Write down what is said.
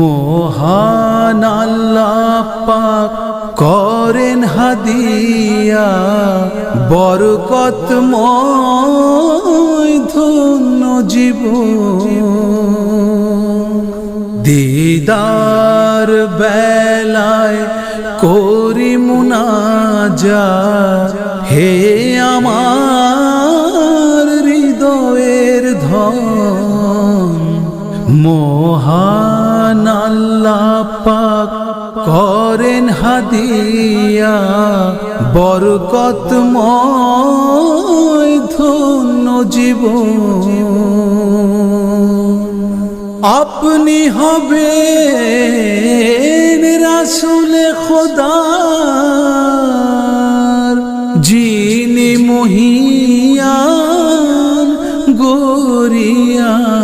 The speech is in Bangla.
মহান আল্লাহ পাক করেন হাদিয়া বরকতময় ধন্য জীব দিদার বেলায় করি মুনাজা, হে আমার হৃদয়ের ধন। আল্লাহ পাক করেন হাদিয়া বরকত ধন্য জীব আপনি হবে রাসুলে খোদা যিনি মহিয়া গরিয়ান।